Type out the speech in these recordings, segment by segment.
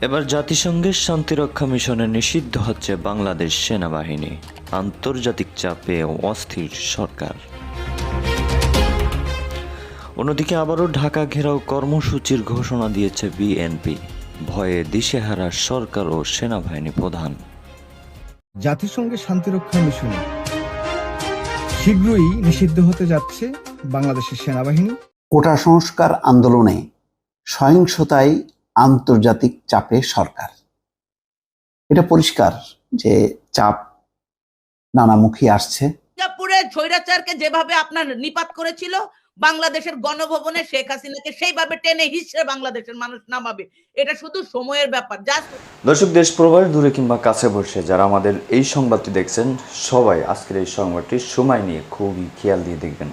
এবার জাতিসংঘের শান্তিরক্ষা মিশনে নিষিদ্ধ হচ্ছে বাংলাদেশ সেনাবাহিনী। আন্তর্জাতিক চাপে অস্থির সরকার। অন্যদিকে আবারও ঢাকা ঘেরাও কর্মসূচির ঘোষণা দিয়েছে বিএনপি। ভয়ে দিশেহারা সরকার ও সেনাবাহিনী প্রধান। জাতিসংঘের শান্তিরক্ষা মিশনে শীঘ্রই নিষিদ্ধ হতে যাচ্ছে বাংলাদেশের সেনাবাহিনী। কোটা সংস্কার আন্দোলনে সহিংসতায় আন্তর্জাতিক চাপে সরকার। এটা পরিষ্কার যে চাপ নানামুখী আসছে। সিঙ্গাপুরে স্বৈরাচারকে যেভাবে আপনার নিপাত করেছিল বাংলাদেশের গণভবনে শেখ হাসিনাকে সেইভাবে টেনে হিসেবে বাংলাদেশের মানুষ নামাবে। এটা শুধু সময়ের ব্যাপার জাস্ট দর্শক দেশ প্রবাস দূরে কিংবা কাছে বসে যারা আমাদের এই সংবাদটি দেখছেন সবাই আজকের এই সংবাদটি সময় নিয়ে খুবই খেয়াল দিয়ে দেখবেন।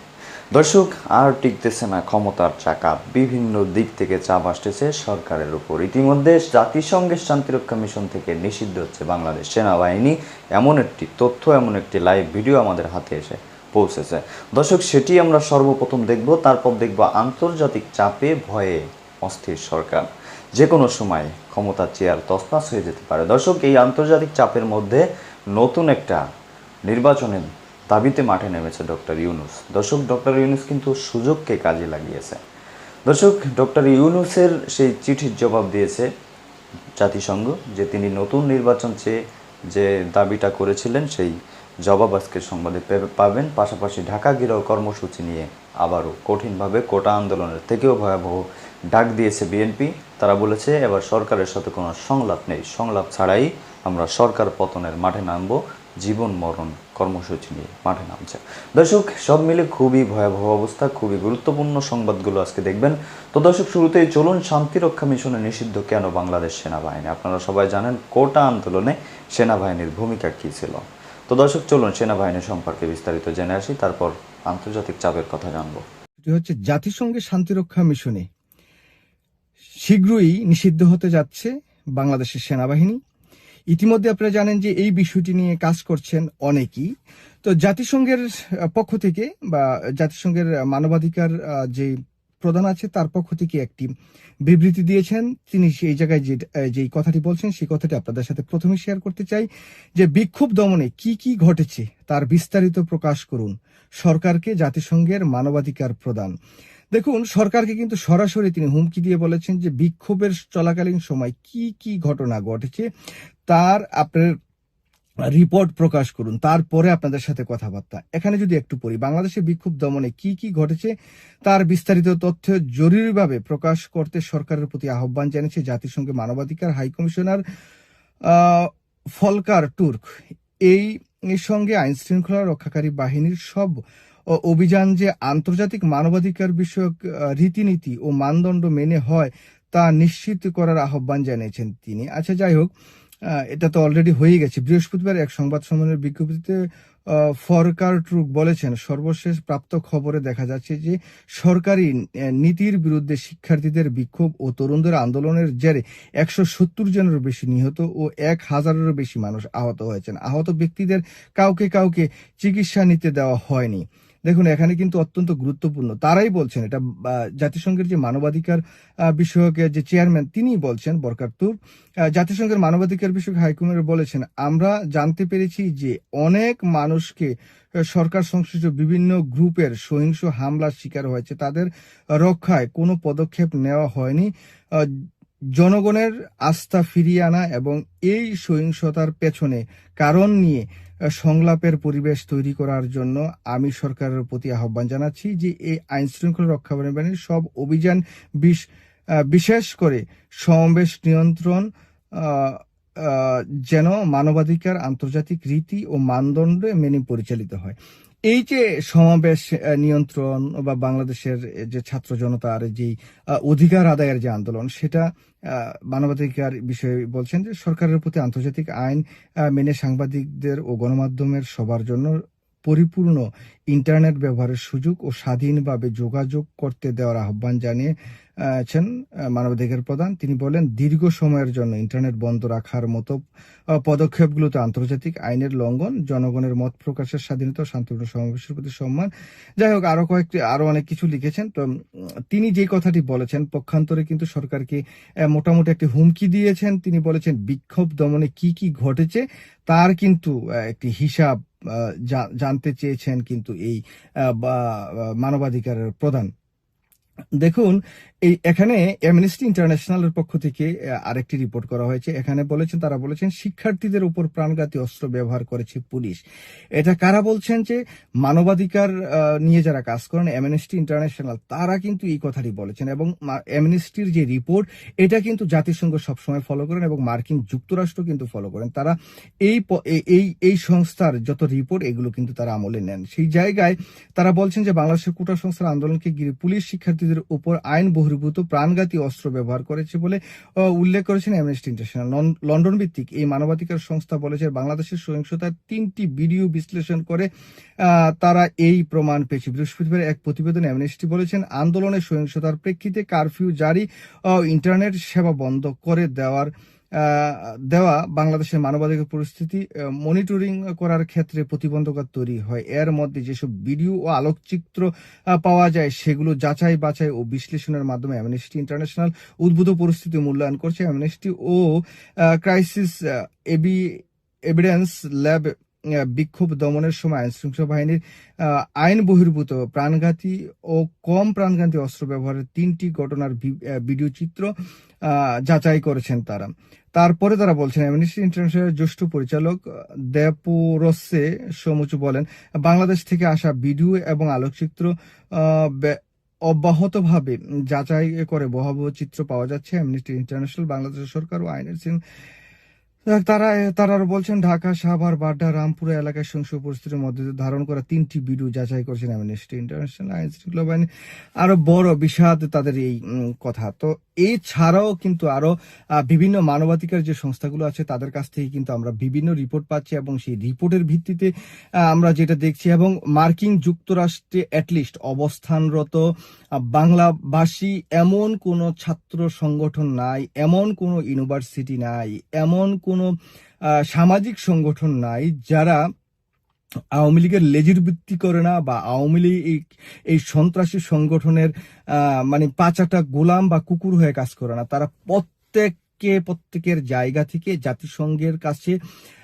দর্শক, আর টিকতেছে না ক্ষমতার চাকা। বিভিন্ন দিক থেকে চাপ আসতেছে সরকারের উপর। ইতিমধ্যে জাতিসংঘের শান্তিরক্ষা মিশন থেকে নিষিদ্ধ হচ্ছে বাংলাদেশ সেনাবাহিনী। এমন একটি তথ্য, এমন একটি লাইভ ভিডিও আমাদের হাতে এসে পৌঁছেছে। দর্শক, সেটি আমরা সর্বপ্রথম দেখব, তারপর দেখব আন্তর্জাতিক চাপে ভয়ে অস্থির সরকার। যে কোনো সময় ক্ষমতার চেয়ার তসনাস হয়ে যেতে পারে। দর্শক, এই আন্তর্জাতিক চাপের মধ্যে নতুন একটা নির্বাচনের দাবিতে মাঠে নেমেছে ডক্টর ইউনুস। দর্শক, ডক্টর ইউনুস কিন্তু সুযোগকে কাজে লাগিয়েছে। দর্শক, ডক্টর ইউনুসের সেই চিঠির জবাব দিয়েছে জাতিসংঘ যে তিনি নতুন নির্বাচন চেয়ে যে দাবিটা করেছিলেন, সেই জবাব আজকে সংবাদে পাবেন। পাশাপাশি ঢাকা গিরাও কর্মসূচি নিয়ে আবারও কঠিনভাবে কোটা আন্দোলনের থেকেও ভয়াবহ ডাক দিয়েছে বিএনপি। তারা বলেছে, এবার সরকারের সাথে কোনো সংলাপ নেই। সংলাপ ছাড়াই আমরা সরকার পতনের মাঠে নামবো। জীবন মরণ কর্মসূচি নিয়ে মাঠে নামছে। দর্শক, সব মিলে খুবই ভয়াবহ অবস্থা, খুবই গুরুত্বপূর্ণ সংবাদগুলো আজকে দেখবেন। তো দর্শক, শুরুতেই চলুন শান্তিরক্ষা মিশনে নিষিদ্ধ কেন বাংলাদেশ সেনাবাহিনী? আপনারা সবাই জানেন কোটা আন্দোলনে সেনাবাহিনীর ভূমিকা কী ছিল। তো দর্শক, চলুন সেনাবাহিনী সম্পর্কে বিস্তারিত জেনে আসি, তারপর আন্তর্জাতিক চাপের কথা জানব। হচ্ছে জাতিসংঘের শান্তিরক্ষা মিশনে। শীঘ্রই নিষিদ্ধ হতে যাচ্ছে বাংলাদেশের সেনাবাহিনী। ইতিমধ্যে আপনারা জানেন যে এই বিষয়টি নিয়ে কাজ করছেন অনেকেই। তো জাতিসংঘের পক্ষ থেকে বা জাতিসংঘের মানবাধিকার যে প্রধান আছে তার পক্ষ থেকে একটি বিবৃতি দিয়েছেন। তিনি সেই জায়গায় যে যেই কথাটি বলছেন সেই কথাটি আপনাদের সাথে প্রথমে শেয়ার করতে চাই যে বিক্ষোভ দমনে কি কি ঘটেছে তার বিস্তারিত প্রকাশ করুন। সরকারকে জাতিসংঘের মানবাধিকার প্রদান। দেখুন, সরকারকে কিন্তু সরাসরি তিনি হুমকি দিয়ে বলেছেন যে বিক্ষোভের চলাকালীন সময় কি কি ঘটনা ঘটেছে, তার আপনার রিপোর্ট প্রকাশ করুন, তারপরে আপনাদের সাথে কথাবার্তা। এখানে যদি একটু পড়ি বাংলাদেশে বিক্ষোভ দমনে কি কি ঘটেছে, তার বিস্তারিত তথ্য জরুরিভাবে প্রকাশ করতে সরকারের প্রতি আহ্বান জানিয়েছে জাতিসংঘের মানবাধিকার হাইকমিশনার ফলকার তুর্ক। এই সঙ্গে আইন শৃঙ্খলা রক্ষাকারী বাহিনীর সব অভিযান যে আন্তর্জাতিক মানবাধিকার বিষয়ক রীতিনীতি ও মানদণ্ড মেনে হয় তা নিশ্চিত করার আহ্বান জানিয়েছেন তিনি। আচ্ছা যাই হোক এটা তো অলরেডি হয়ে গেছে। বৃহস্পতিবার এক সংবাদ সম্মেলনের বিজ্ঞপ্তিতে ফরকার ট্রুক বলেছেন, সর্বশেষ প্রাপ্ত খবরে দেখা যাচ্ছে যে সরকারি নীতির বিরুদ্ধে শিক্ষার্থীদের বিক্ষোভ ও তরুণদের আন্দোলনের জেরে একশো সত্তর জনের বেশি নিহত ও এক হাজারেরও বেশি মানুষ আহত হয়েছেন। আহত ব্যক্তিদের কাউকে কাউকে চিকিৎসা নিতে দেওয়া হয়নি। দেখুন, এখানে কিন্তু অত্যন্ত গুরুত্বপূর্ণ। তারাই বলছেন, এটা জাতিসংঘের যে মানবাধিকার বিষয়ক যে চেয়ারম্যান, তিনিই বলছেন বরকাতুর জাতিসংঘের মানবাধিকার বিষয়ক হাইকমিশনার বলেছেন, আমরা জানতে পেরেছি যে অনেক মানুষকে সরকার সংশ্লিষ্ট বিভিন্ন গ্রুপের সহিংস হামলার শিকার হয়েছে। তাদের রক্ষায় কোনো পদক্ষেপ নেওয়া হয়নি। জনগণের আস্থা ফিরিয়ে আনা এবং এই সহিংসতার পেছনে কারণ নিয়ে সংলাপের পরিবেশ তৈরি করার জন্য আমি সরকারের প্রতি আহ্বান জানাচ্ছি যে এই আইন শৃঙ্খলা রক্ষা সব অভিযান বিশ- বিশেষ করে সমাবেশ নিয়ন্ত্রণ যেন মানবাধিকার, আন্তর্জাতিক রীতি ও মানদণ্ডে মেনে পরিচালিত হয়। এই যে সমাবেশ নিয়ন্ত্রণ বা বাংলাদেশের যে ছাত্র জনতার যে অধিকার আদায়ের যে আন্দোলন, সেটা মানবাধিকার বিষয়ে বলছেন যে সরকারের প্রতি আন্তর্জাতিক আইন মেনে সাংবাদিকদের ও গণমাধ্যমের সবার জন্য পরিপূর্ণ ইন্টারনেট ব্যবহারের সুযোগ ও স্বাধীনভাবে যোগাযোগ করতে দেওয়ার আহ্বান জানিয়ে আছেন মানবাধিকার প্রধান। তিনি বলেন, দীর্ঘ সময়ের জন্য ইন্টারনেট বন্ধ রাখার মতো পদক্ষেপগুলোতে আন্তর্জাতিক আইনের লঙ্ঘন, জনগণের মত প্রকাশের স্বাধীনতা শান্তিপূর্ণ সমাবেশের প্রতি সম্মান। যাই হোক, আরও কয়েকটি, আরও অনেক কিছু লিখেছেন। তো তিনি যে কথাটি বলেছেন, পক্ষান্তরে কিন্তু সরকারকে মোটামুটি একটি হুমকি দিয়েছেন। তিনি বলেছেন, বিক্ষোভ দমনে কি কি ঘটেছে, তার কিন্তু একটি হিসাব জানতে চেয়েছেন কিন্তু এই মানবাধিকারের প্রধান। দেখুন, এই এখানে অ্যামনেস্টি ইন্টারন্যাশনালের পক্ষ থেকে আরেকটি রিপোর্ট করা হয়েছে। এখানে বলেছেন, তারা বলেছেন, শিক্ষার্থীদের উপর প্রাণঘাতী অস্ত্র ব্যবহার করেছে পুলিশ। এটা কারা বলছেন যে, মানবাধিকার নিয়ে যারা কাজ করেন অ্যামনেস্টি ইন্টারন্যাশনাল তারা কিন্তু এই কথাটি বলেছেন। এবং অ্যামনেস্টির যে রিপোর্ট এটা কিন্তু জাতিসংঘ সবসময় ফলো করেন এবং মার্কিন যুক্তরাষ্ট্র কিন্তু ফলো করেন। তারা এই এই এই সংস্থার যত রিপোর্ট এগুলো কিন্তু তারা আমলে নেন। সেই জায়গায় তারা বলছেন যে, বাংলাদেশের কোটা সংস্থার আন্দোলনকে ঘিরে পুলিশ শিক্ষার্থীদের উপর আইন বহির্ভূত প্রাণঘাতী অস্ত্র ব্যবহার করেছে বলে উল্লেখ করেছেন অ্যামনেস্টি ইন্টারন্যাশনাল লন্ডন ভিত্তিক এই মানবাধিকার সংস্থা বলেছে বাংলাদেশের সহিংসতার তিনটি ভিডিও বিশ্লেষণ করে তারা এই প্রমাণ পেয়েছে। বৃহস্পতিবার এক প্রতিবেদনে অ্যামনেস্টি বলেছেন, আন্দোলনের সহিংসতার প্রেক্ষিতে কারফিউ জারি ইন্টারনেট সেবা বন্ধ করে দেওয়ার দেওয়া বাংলাদেশের মানবাধিকার পরিস্থিতি মনিটরিং করার ক্ষেত্রে প্রতিবন্ধকতা তৈরি হয়। এর মধ্যে যেসব ভিডিও ও আলোকচিত্র পাওয়া যায়, সেগুলো যাচাই বাছাই ও বিশ্লেষণের মাধ্যমে অ্যামনেস্টি ইন্টারন্যাশনাল উদ্ভূত পরিস্থিতি মূল্যায়ন করছে। অ্যামনেস্টি ও ক্রাইসিস এবি এভিডেন্স ল্যাব বিক্ষোভ দমনের সময় আইনশৃঙ্খলা বাহিনীর আইন বহির্ভূত প্রাণঘাতী ও কম প্রাণঘাতী অস্ত্র ব্যবহারের তিনটি ঘটনার ভিডিও চিত্র যাচাই করেছেন তারা। তারপরে তারা বলছেন অ্যামনেস্টি ইন্টারন্যাশনালের জ্যেষ্ঠ পরিচালক দেপুরসে সমুচু বলেন, বাংলাদেশ থেকে আসা ভিডিও এবং আলোকচিত্র অব্যাহতভাবে যাচাই করে বহাবহ চিত্র পাওয়া যাচ্ছে। অ্যামনেস্টি ইন্টারন্যাশনাল বাংলাদেশের সরকার ও আইনের তারা তারা বলছেন, ঢাকা, সাভার, বাড্ডা, রামপুরা এলাকায় সহিংস পরিস্থিতির মধ্যে ধারণ করা তিনটি ভিডিও যাচাই করেছেন অ্যামনেস্টি ইন্টারন্যাশনাল আইন শৃঙ্খলা বাহিনী আরও বড় বিষাদ তাদের এই কথা। তো এছাড়াও কিন্তু আরও বিভিন্ন মানবাধিকার যে সংস্থাগুলো আছে, তাদের কাছ থেকে কিন্তু আমরা বিভিন্ন রিপোর্ট পাচ্ছি এবং সেই রিপোর্টের ভিত্তিতে আমরা যেটা দেখছি এবং মার্কিন যুক্তরাষ্ট্রে অ্যাটলিস্ট অবস্থানরত বাংলাভাষী এমন কোনো ছাত্র সংগঠন নাই, এমন কোনো ইউনিভার্সিটি নাই, এমন কোনো আহ, সামাজিক সংগঠন নাই যারা আওয়ামী লীগের লেজির বৃত্তি করে না বা আওয়ামী লীগ এই সন্ত্রাসী সংগঠনের মানে পাচাটা গোলাম বা কুকুর হয়ে কাজ করে না। তারা প্রত্যেককে প্রত্যেকের জায়গা থেকে জাতিসংঘের কাছে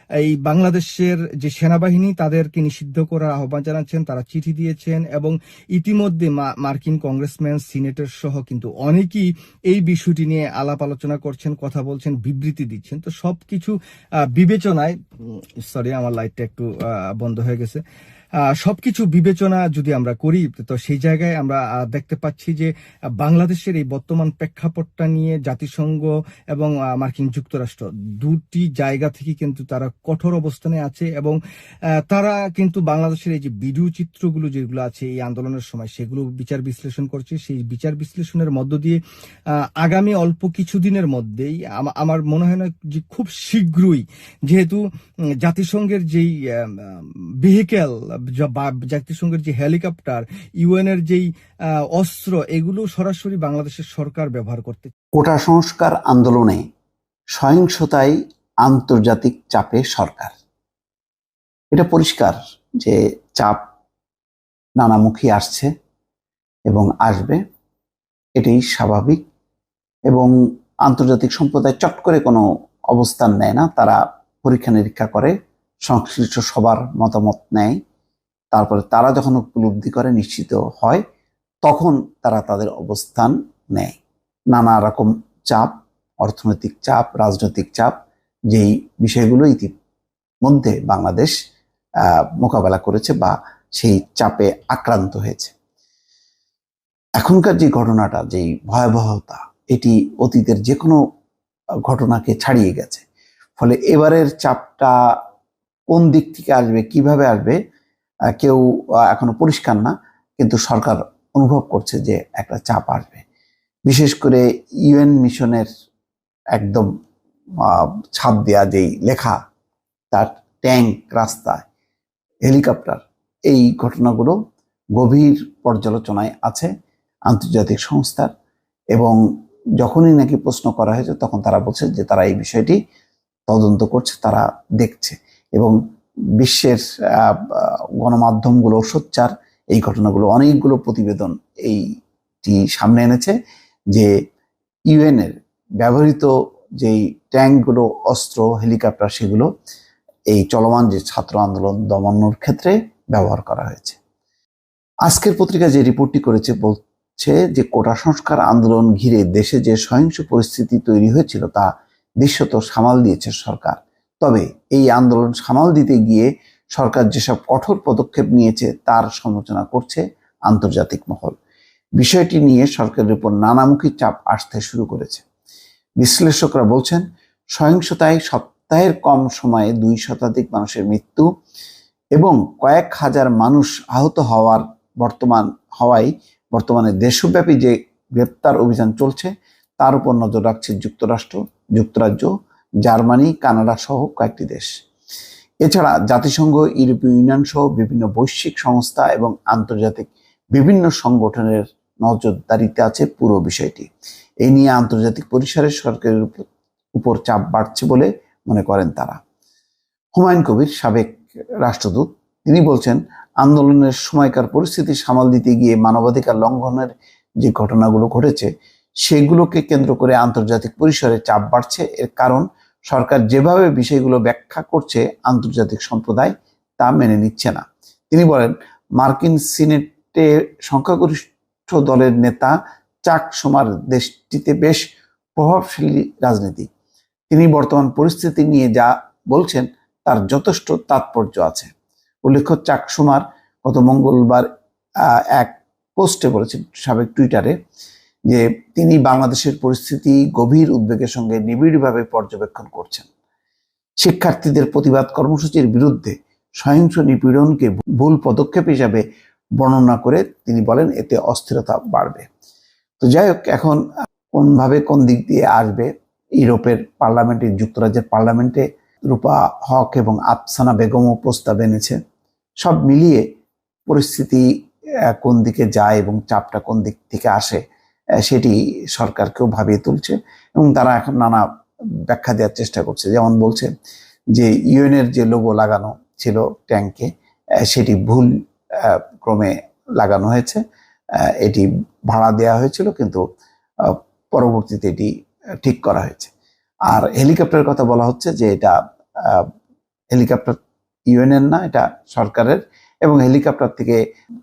এই বাংলাদেশের যে সেনাবাহিনী, তাদেরকে নিষিদ্ধ করার আহ্বান জানাচ্ছেন, তারা চিঠি দিয়েছেন এবং ইতিমধ্যে মার্কিন কংগ্রেসম্যান, সিনেটর সহ কিন্তু অনেকেই এই বিষয়টি নিয়ে আলাপ আলোচনা করছেন, কথা বলছেন, বিবৃতি দিচ্ছেন। তো সবকিছু বিবেচনায় সরি আমার লাইটটা একটু বন্ধ হয়ে গেছে। সবকিছু বিবেচনা যদি আমরা করি, তো সেই জায়গায় আমরা দেখতে পাচ্ছি যে, বাংলাদেশের এই বর্তমান প্রেক্ষাপটটা নিয়ে জাতিসংঘ এবং মার্কিন যুক্তরাষ্ট্র দুটি জায়গা থেকে কিন্তু তারা কঠোর অবস্থানে আছে এবং তারা কিন্তু বাংলাদেশের এই যে ভিডিও চিত্রগুলো যেগুলো আছে এই আন্দোলনের সময় সেগুলো বিচার বিশ্লেষণ করছে। সেই বিচার বিশ্লেষণের মধ্য দিয়ে আগামী অল্প কিছুদিনের মধ্যেই আমার মনে হয় না যে খুব শীঘ্রই যেহেতু জাতিসংঘের যেই ভেহিকেল জাতিসংঘের যে হেলিকপ্টার ইউএন এর যেই অস্ত্র, এগুলো সরাসরি বাংলাদেশের সরকার ব্যবহার করতে কোটা সংস্কার আন্দোলনে সহিংসতায় আন্তর্জাতিক চাপে সরকার। এটা পরিষ্কার যে চাপ নানামুখী আসছে এবং আসবে, এটাই স্বাভাবিক এবং আন্তর্জাতিক সম্প্রদায় চট করে কোনো অবস্থান নেয় না, তারা পরীক্ষা নিরীক্ষা করে, সংশ্লিষ্ট সবার মতামত নেয়, তারপরে তারা যখন উপলব্ধি করে, নিশ্চিত হয়, তখন তারা তাদের অবস্থান নেয়। নানা রকম চাপ, অর্থনৈতিক চাপ, রাজনৈতিক চাপ যেই বিষয়গুলো ইতিমধ্যে বাংলাদেশ মোকাবেলা করেছে বা সেই চাপে আক্রান্ত হয়েছে। এখনকার যে ঘটনাটা, যেই ভয়াবহতা, এটি অতীতের যে কোনো ঘটনাকে ছাড়িয়ে গেছে। ফলে এবারের চাপটা কোন দিক থেকে আসবে, কীভাবে আসবে কেউ এখনও পরিষ্কার না। কিন্তু সরকার অনুভব করছে যে একটা চাপ আসবে। বিশেষ করে ইউএন মিশনের একদম ছাপ দেওয়া যেই লেখা, তার ট্যাঙ্ক রাস্তায়, হেলিকপ্টার, এই ঘটনাগুলো গভীর পর্যালোচনায় আছে আন্তর্জাতিক সংস্থার এবং যখনই নাকি প্রশ্ন করা হয়েছে তখন তারা বলছে যে তারা এই বিষয়টি তদন্ত করছে, তারা দেখছে এবং বিশ্বের গণমাধ্যমগুলো সোচ্চার এই ঘটনাগুলো, অনেকগুলো প্রতিবেদন এইটি সামনে এনেছে যে ইউএনের ব্যবহৃত যেই ট্যাঙ্কগুলো, অস্ত্র, হেলিকপ্টার সেগুলো এই চলমান যে ছাত্র আন্দোলন দমানোর ক্ষেত্রে ব্যবহার করা হয়েছে। আজকের পত্রিকা যে রিপোর্টটি করেছে বলছে যে কোটা সংস্কার আন্দোলন ঘিরে দেশে যে সহিংস পরিস্থিতি তৈরি হয়েছিল তা দৃশ্যত সামাল দিয়েছে সরকার। তবে এই আন্দোলন সামাল দিতে গিয়ে সরকার যেসব কঠোর পদক্ষেপ নিয়েছে তার সমালোচনা করছে আন্তর্জাতিক মহল। বিষয়টি নিয়ে সরকারের উপর নানামুখী চাপ আসতে শুরু করেছে। বিশ্লেষকরা বলছেন, সহিংসতায় সপ্তাহের কম সময়ে দুই শতাধিক মানুষের মৃত্যু এবং কয়েক হাজার মানুষ আহত হওয়ার বর্তমান, হওয়ায় বর্তমানে দেশব্যাপী যে গ্রেপ্তার অভিযান চলছে, তার উপর নজর রাখছে যুক্তরাষ্ট্র, যুক্তরাজ্য, জার্মানি, কানাডা সহ কয়েকটি দেশ। এছাড়া জাতিসংঘ, ইউরোপীয় ইউনিয়ন সহ বিভিন্ন বৈশ্বিক সংস্থা এবং আন্তর্জাতিক বিভিন্ন সংগঠনের নজরদারিতে আছে পুরো বিষয়টি। এই নিয়ে আন্তর্জাতিক পরিসরে সরকারের উপ- উপর চাপ বাড়ছে বলে মনে করেন তারা। হুমায়ুন কবির, সাবেক রাষ্ট্রদূত, তিনি বলছেন, আন্দোলনের সময়কার পরিস্থিতি সামাল দিতে গিয়ে মানবাধিকার লঙ্ঘনের যে ঘটনাগুলো ঘটেছে, সেগুলোকে কেন্দ্র করে আন্তর্জাতিক পরিসরে চাপ বাড়ছে। এর কারণ, সরকার যেভাবে বিষয়গুলো ব্যাখ্যা করছে আন্তর্জাতিক সম্প্রদায়, তা মেনে নিচ্ছে না। তিনি বলেন, মার্কিন সিনেটে সংখ্যাগরিষ্ঠ দলের নেতা চাক সোমার দেশটিতে বেশ প্রভাবশালী রাজনীতি। তিনি বর্তমান পরিস্থিতি নিয়ে যা বলছেন, তার যথেষ্ট তাৎপর্য আছে। উল্লেখ্য, চাক সুমার গত মঙ্গলবার এক পোস্টে বলেছেন সাবেক টুইটারে যে তিনি বাংলাদেশের পরিস্থিতি গভীর উদ্বেগের সঙ্গে নিবিড়ভাবে পর্যবেক্ষণ করছেন। শিক্ষার্থীদের প্রতিবাদ কর্মসূচির বিরুদ্ধে সহিংস নিপীড়নকে ভুল পদক্ষেপ হিসাবে বর্ণনা করে তিনি বলেন, এতে অস্থিরতা বাড়বে। তো যাই হোক, এখন কোনভাবে কোন দিক দিয়ে আসবে? ইউরোপের পার্লামেন্টে, যুক্তরাজ্যের পার্লামেন্টে রূপা হক এবং আফসানা বেগমও প্রস্তাব এনেছে। সব মিলিয়ে পরিস্থিতি কোন দিকে যায় এবং চাপটা কোন দিক থেকে আসে সেটি সরকারকেও ভাবিয়ে তুলছে এবং তারা এখন নানা ব্যাখ্যা দেওয়ার চেষ্টা করছে। যেমন বলছে যে, ইউএনের যে লোগো লাগানো ছিল ট্যাঙ্কে সেটি ভুল ক্রমে লাগানো হয়েছে। এটি ভাড়া দেওয়া হয়েছিল, কিন্তু পরবর্তীতে এটি ঠিক করা হয়েছে। আর হেলিকপ্টারের কথা বলা হচ্ছে যে এটা হেলিকপ্টার ইউএনএর না, এটা সরকারের, এবং হেলিকপ্টার থেকে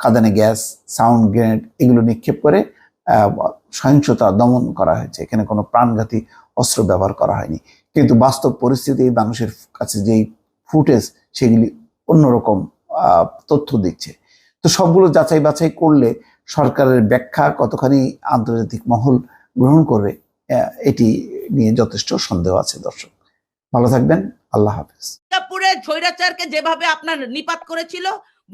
কাঁদানে গ্যাস, সাউন্ড গ্রেনেড এগুলো নিক্ষেপ করে সহিংসতা দমন করা হয়েছে। এখানে কোনো প্রাণঘাতী অস্ত্র ব্যবহার করা হয়নি। কিন্তু বাস্তব পরিস্থিতি, মানুষের কাছে যেই ফুটেজ, সেগুলি অন্যরকম তথ্য দিচ্ছে। তো সবগুলো যাচাই বাছাই করলে সরকারের ব্যাখ্যা কতখানি আন্তর্জাতিক মহল গ্রহণ করবে এটি নিয়ে যথেষ্ট সন্দেহ আছে দর্শক। ভালো থাকবেন, আল্লাহ হাফেজ। সিঙ্গাপুরে স্বৈরাচারকে যেভাবে আপনার নিপাত করেছিল,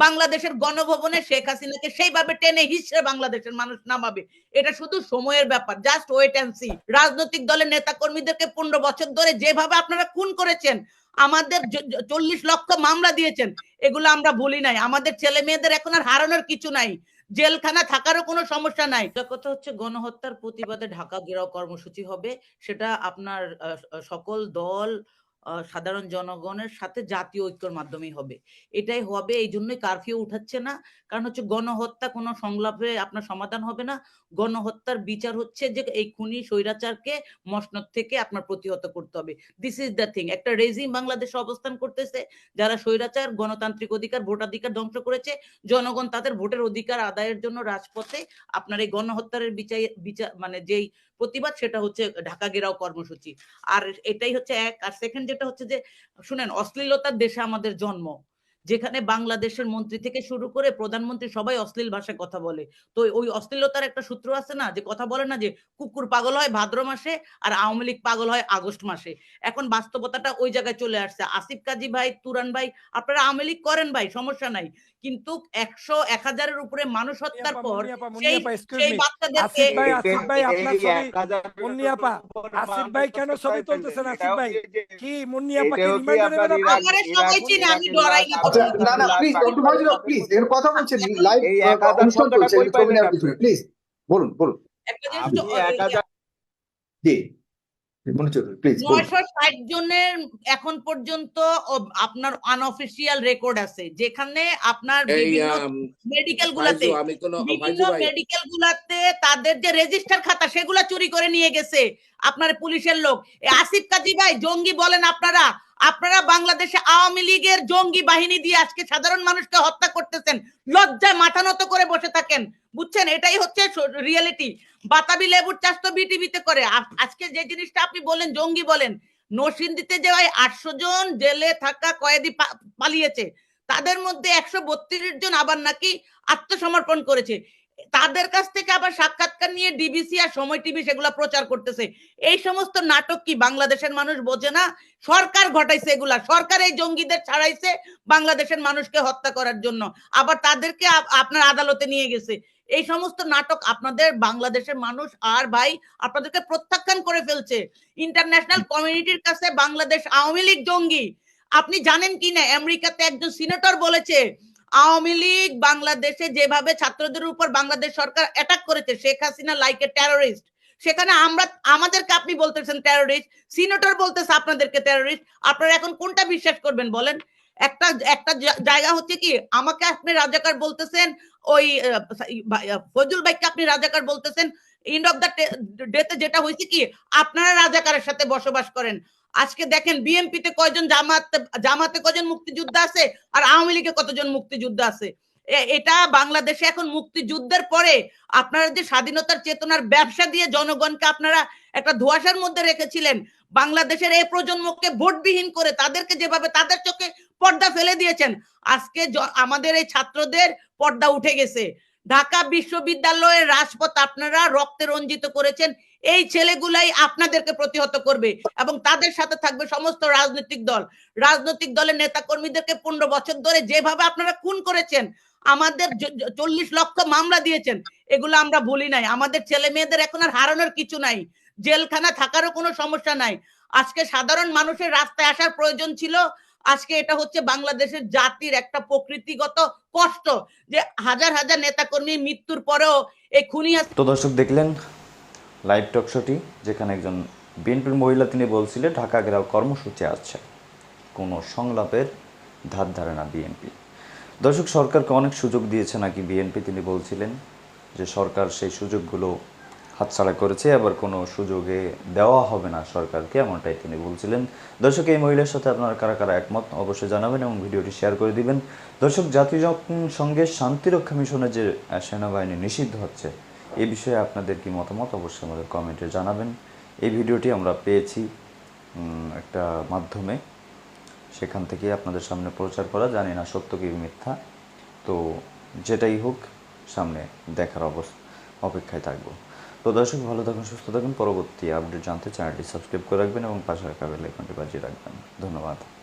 বাংলাদেশের গণভবনে শেখ হাসিনাকে সেইভাবে টেনে হিসড়ে বাংলাদেশের মানুষ নামাবে, এটা শুধু সময়ের ব্যাপার জাস্ট ওয়েট অ্যান্ড সি রাজনৈতিক দলের নেতা কর্মীদেরকে পনেরো বছর ধরে যেভাবে আপনারা খুন করেছেন আমাদের চল্লিশ লক্ষ মামলা দিয়েছেন। এগুলো আমরা ভুলি নাই। আমাদের ছেলে মেয়েদের এখন আর হারানোর কিছু নাই। জেলখানা থাকারও কোনো সমস্যা নাই। কথা হচ্ছে, গণহত্যার প্রতিবাদে ঢাকা ঘেরাও কর্মসূচি হবে। সেটা আপনার সকল দল সাধারণ জনগণের সাথে জাতীয় ঐক্যর মাধ্যমেই হবে। এটাই হবে, এই জন্যই কারফিউ উঠাচ্ছে না। কারণ হচ্ছে গণহত্যা কোনো সংলাপে আপনার সমাধান হবে না। গণহত্যার বিচার হচ্ছে যে এই খুনি স্বৈরাচারকে মসনদ থেকে আপনার প্রতিহত করতে হবে। দিস ইজ দ্য থিং একটা রেজিম বাংলাদেশে অবস্থান করতেছে, যারা স্বৈরাচার, গণতান্ত্রিক অধিকার, ভোটাধিকার ধ্বংস করেছে, জনগণ তাদের ভোটের অধিকার আদায়ের জন্য রাজপথে আপনার এই গণহত্যার বিচার বিচার মানে যেই প্রতিবাদ সেটা হচ্ছে ঢাকা ঘেরাও কর্মসূচি। আর এটাই হচ্ছে এক। আর সেকেন্ড যেটা হচ্ছে যে, শুনেন, অশ্লীলতার দেশে আমাদের জন্ম। যেখানে বাংলাদেশের মন্ত্রী থেকে শুরু করে প্রধানমন্ত্রী সবাই অশ্লীল ভাষায় কথা বলে। তো ওই অশ্লীলতার একটা সূত্র আছে না, যে কথা বলে না যে, কুকুর পাগল হয় ভাদ্র মাসে আর আওয়ামী লীগ পাগল হয় আগস্ট মাসে। এখন বাস্তবতাটা ওই জায়গায় চলে আসছে। আসিফ কাজী ভাই, তুরান ভাই, আপনারা আওয়ামী লীগ করেন ভাই, সমস্যা নাই। কিন্তু একশো এক হাজারের উপরে মানুষ হত্যার পর সেই সেই বাচ্চাদেরকে আসিফ ভাই আপনার ছবি মুন্নিয়াপা আসিফ ভাই কেন ছবি তুলতেছেন আসিফ ভাই? কি মুন্নিয়াপা কি রিমাইন্ডার নেবেন আপনি? আমারে সবাই চিনে আমি ডরাই না। আচ্ছা না না প্লিজ ডক্টর প্লিজ এর কথা বলছেন লাইভ অনুষ্ঠান চলছে প্লিজ বলুন বলুন। একটা জিনিস জি। প্লিজ নয়শো ষাট জনের এখন পর্যন্ত আপনার আনঅফিসিয়াল রেকর্ড আছে। যেখানে আপনার মেডিকেল গুলাতে ফাইজু, আমি কোনো বিভিন্ন মেডিকেল গুলাতে তাদের যে রেজিস্টার খাতা সেগুলা চুরি করে নিয়ে গেছে আপনার পুলিশের লোক। আসিফ কাজী ভাই জঙ্গি বলেন আপনারা আপনারা বাংলাদেশে আওয়ামী লীগের জঙ্গি বাহিনী দিয়ে আজকে সাধারণ মানুষকে হত্যা করতেছেন। লজ্জায় মাথা নত করে বসে থাকেন। বুঝছেন? এটাই হচ্ছে রিয়েলিটি বাতাবি লেবুর চাষ তো বিটিভিতে করে। আজকে যে জিনিসটা আপনি বলেন, জঙ্গি বলেন, নরসিংদীতে যে ভাই আটশো জন জেলে থাকা কয়েদি পালিয়েছে, তাদের মধ্যে একশো বত্রিশ জন আবার নাকি আত্মসমর্পণ করেছে। তাদের কাছ থেকে আবার সাক্ষাৎকার নিয়ে ডিবিসি আর সময় টিভি সেগুলা প্রচার করতেছে। এই সমস্ত নাটক কি বাংলাদেশের মানুষ বোঝে না? সরকার ঘটাইছে এগুলা। সরকার এই জঙ্গিদের ছাড়াইছে বাংলাদেশের মানুষকে হত্যা করার জন্য। আবার তাদেরকে আপনার আদালতে নিয়ে গেছে। এই সমস্ত নাটক আপনাদের বাংলাদেশের মানুষ আর ভাই আপনাদেরকে প্রত্যাখ্যান করে ফেলছে। ইন্টারন্যাশনাল কমিউনিটির কাছে বাংলাদেশ আওয়ামী লীগ জঙ্গি। আপনি জানেন কি না, আমেরিকাতে একজন সিনেটর বলেছে, আওয়ামী লীগ বাংলাদেশে যেভাবে ছাত্রদের উপর বাংলাদেশ সরকার অ্যাটাক করেছে, Sheikh Hasina like a terrorist সেখানে আমরা, আমাদেরকে আপনি বলতেছেন টেরোরিস্ট সিনেটর বলতেছে আপনাদেরকে টেরোরিস্ট আপনারা এখন কোনটা বিশ্বাস করবেন বলেন? একটা একটা জায়গা হচ্ছে কি, আমাকে আপনি রাজাকার বলতেছেন ওই ফজল ভাইকে আপনি রাজাকার বলতেছেন এন্ড অফ দ্য ডেতে যেটা হয়েছে কি, আপনারা রাজাকারের সাথে বসবাস করেন। আজকে দেখেন বিএমপিতে কয়জন জামাত, জামাতে কয়জন মুক্তিযোদ্ধা আছে, আর আওয়ামী লীগে কতজন মুক্তিযোদ্ধা আছে? এটা বাংলাদেশে এখন মুক্তিযুদ্ধের পরে আপনারা যে স্বাধীনতার চেতনার ব্যবসা দিয়ে জনগণকে আপনারা একটা ধোয়াশার মধ্যে রেখেছিলেন, বাংলাদেশের এই প্রজন্মকে ভোটবিহীন করে তাদেরকে যেভাবে তাদের চোখে পর্দা ফেলে দিয়েছেন, আজকে আমাদের এই ছাত্রদের পর্দা উঠে গেছে। ঢাকা বিশ্ববিদ্যালয়ের রাজপথ আপনারা রক্তে রঞ্জিত করেছেন। এই ছেলেগুলাই আপনাদেরকে প্রতিহত করবে এবং তাদের সাথে থাকবে সমস্ত রাজনৈতিক দল। রাজনৈতিক দলের নেতা কর্মীদেরকে পনেরো বছর ধরে যেভাবে আপনারা খুন করেছেন, আমাদের চল্লিশ লক্ষ মামলা দিয়েছেন, এগুলো আমরা ভুলি নাই। আমাদের ছেলে মেয়েদের এখন আর হারানোর কিছু নাই। জেলখানা থাকারও কোনো সমস্যা নাই। আজকে সাধারণ মানুষের রাস্তায় আসার প্রয়োজন ছিল আজকে এটা হচ্ছে বাংলাদেশের জাতির একটা প্রকৃতিগত কষ্ট যে হাজার হাজার নেতাকর্মী মৃত্যুর পরেও এই খুনি তো দর্শক দেখলেন লাইভ টক শোটি যেখানে একজন বিএনপির মহিলা তিনি বলছিলেন, ঢাকা ঘেরাও কর্মসূচি আছে। কোনো সংলাপের ধার ধারে না বিএনপি। দর্শক, সরকারকে অনেক সুযোগ দিয়েছে নাকি বিএনপি? তিনি বলছিলেন যে সরকার সেই সুযোগগুলো হাতছাড়া করেছে, আবার কোনো সুযোগে দেওয়া হবে না সরকারকে, এমনটাই তিনি বলছিলেন। দর্শক, এই মহিলার সাথে আপনারা কারা কারা একমত অবশ্যই জানাবেন এবং ভিডিওটি শেয়ার করে দিবেন। দর্শক, জাতিসংঘের শান্তিরক্ষা মিশনে যে সেনাবাহিনী নিষিদ্ধ হচ্ছে এই বিষয়ে আপনাদের কি মতামত অবশ্যই আমাদের কমেন্টে জানাবেন। এই ভিডিওটি আমরা পেয়েছি একটা মাধ্যমে। সেখান থেকে আপনাদের সামনে প্রচার করা, জানি না সত্য কি মিথ্যা। তো যেটাই হোক, সামনে দেখার অবস্থা, অপেক্ষায় থাকব। তো দর্শক, ভালো থাকুন, সুস্থ থাকুন। পরবর্তী আপডেট জানতে চ্যানেলটি সাবস্ক্রাইব করে রাখবেন এবং পাশে রাখা বেল আইকনটি বাজিয়ে রাখবেন। ধন্যবাদ।